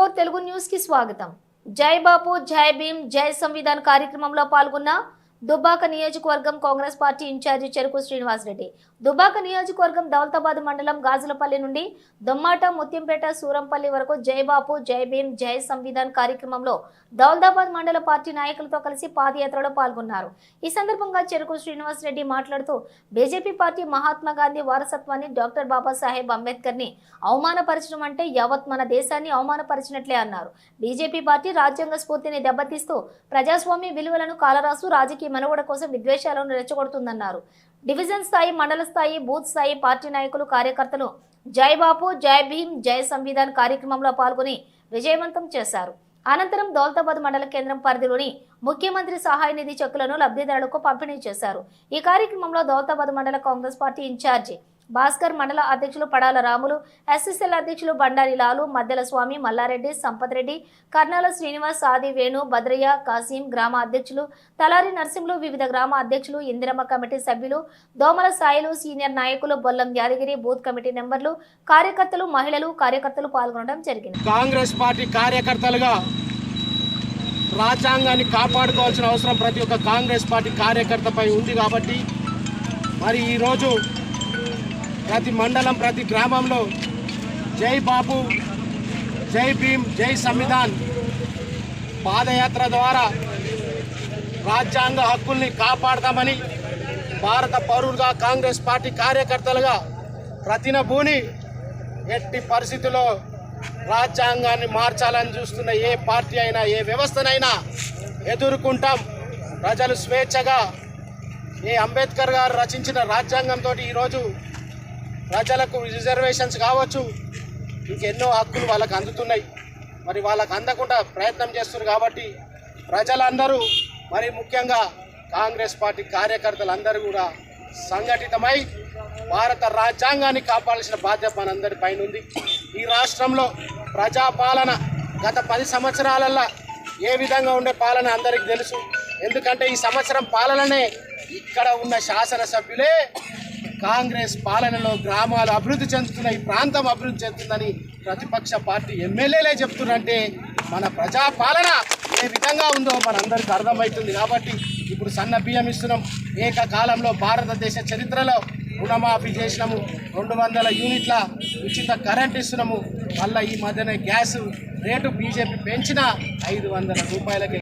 Four Telugu న్యూస్కి స్వాగతం. జై బాపు జై భీమ్ జై సంవిధాన్ కార్యక్రమంలో పాల్గొన్న దుబ్బాక నియోజకవర్గం కాంగ్రెస్ పార్టీ ఇన్ఛార్జి చెరుకు శ్రీనివాసరెడ్డి దుబ్బాక నియోజకవర్గం దౌలతాబాద్ మండలం గాజులపల్లి నుండి దొమ్మాట ముత్యంపేట సూరంపల్లి వరకు జై బాపు జై భీమ్ జై సంవిధాన్ కార్యక్రమంలో దౌలతాబాద్ మండల పార్టీ నాయకులతో కలిసి పాదయాత్రలో పాల్గొన్నారు. ఈ సందర్భంగా చెరుకు శ్రీనివాసరెడ్డి మాట్లాడుతూ బీజేపీ పార్టీ మహాత్మా గాంధీ వారసత్వాన్ని డాక్టర్ బాబాసాహెబ్ అంబేద్కర్ని అవమానపరచడం అంటే యావత్ మన దేశాన్ని అవమానపరిచినట్లే అన్నారు. బీజేపీ పార్టీ రాజ్యాంగ స్ఫూర్తిని దెబ్బతీస్తూ ప్రజాస్వామ్య విలువలను కాలరాసు రాజకీయ మనుగడ కోసం విద్వేషాలను రెచ్చగొడుతుందన్నారు. డివిజన్ స్థాయి మండల స్థాయి బూత్ స్థాయి పార్టీ నాయకులు కార్యకర్తలు జై బాపు జై భీమ్ జై సంవిధాన్ కార్యక్రమంలో పాల్గొని విజయవంతం చేశారు. అనంతరం దౌలతాబాద్ మండల కేంద్రం పరిధిలోని ముఖ్యమంత్రి సహాయ నిధి చెక్కులను లబ్ధిదారులకు పంపిణీ చేశారు. ఈ కార్యక్రమంలో దౌలతాబాద్ మండల కాంగ్రెస్ పార్టీ ఇన్ఛార్జి భాస్కర్ మండల అధ్యక్షులు పడాల రాములు ఎస్ఎస్ఎల్ అధ్యక్షులు బండారి లాలు మద్దెల స్వామి మల్లారెడ్డి సంపత్ రెడ్డి కర్నాల శ్రీనివాస్ ఆది వేణు భద్రయ్య కాసీం గ్రామ అధ్యక్షులు తలారి నరసింహులు వివిధ గ్రామ అధ్యక్షులు ఇందిరమ్మ కమిటీ సభ్యులు దోమల సాయిలు సీనియర్ నాయకులు బొల్లం యాదగిరి బూత్ కమిటీ నెంబర్లు కార్యకర్తలు మహిళలు కార్యకర్తలు పాల్గొనడం జరిగింది. కాంగ్రెస్ పార్టీ కార్యకర్తలుగా రాజ్యాంగాన్ని కాపాడుకోవాల్సిన అవసరం ప్రతి ఒక్క కాంగ్రెస్ పార్టీ కార్యకర్తపై ఉంది కాబట్టి మరి ఈరోజు ప్రతి మండలం ప్రతి గ్రామంలో జై బాబు జై భీమ్ జై సంవిధాన్ పాదయాత్ర ద్వారా రాజ్యాంగ హక్కుల్ని కాపాడతామని భారత పౌరులుగా కాంగ్రెస్ పార్టీ కార్యకర్తలుగా ప్రతిన భూని ఎట్టి పరిస్థితుల్లో రాజ్యాంగాన్ని మార్చాలని చూస్తున్న ఏ పార్టీ అయినా ఏ వ్యవస్థనైనా ఎదుర్కొంటాం. ప్రజలు స్వేచ్ఛగా ఏ అంబేద్కర్ గారు రచించిన రాజ్యాంగంతో ఈరోజు ప్రజలకు రిజర్వేషన్స్ కావచ్చు. ఇంకెన్నో హక్కులు వాళ్ళకు అందుతున్నాయి. మరి వాళ్ళకు అందకుండా ప్రయత్నం చేస్తున్నారు కాబట్టి ప్రజలందరూ మరి ముఖ్యంగా కాంగ్రెస్ పార్టీ కార్యకర్తలందరూ కూడా సంఘటితమై భారత రాజ్యాంగాన్ని కాపాడాల్సిన బాధ్యత మనందరి పైన ఉంది ఈ రాష్ట్రంలో ప్రజాపాలన గత పది సంవత్సరాలల్లో ఏ విధంగా ఉండే పాలన అందరికీ తెలుసు. ఎందుకంటే ఈ సంవత్సరం పాలననే ఇక్కడ ఉన్న శాసనసభ్యులే కాంగ్రెస్ పాలనలో గ్రామాలు అభివృద్ధి చెందుతున్న ఈ ప్రాంతం అభివృద్ధి చెందుతుందని ప్రతిపక్ష పార్టీ ఎమ్మెల్యేలే చెప్తున్నారంటే మన ప్రజా పాలన ఏ విధంగా ఉందో మనందరికీ అర్థమవుతుంది. కాబట్టి ఇప్పుడు సన్న బియ్యం ఇస్తున్నాం. ఏకకాలంలో భారతదేశ చరిత్రలో రుణమాఫీ చేసినాము. రెండు వందల యూనిట్ల ఉచిత కరెంట్ ఇస్తున్నాము. మళ్ళీ ఈ మధ్యన గ్యాస్ రేటు బీజేపీ పెంచిన ఐదు వందల రూపాయలకి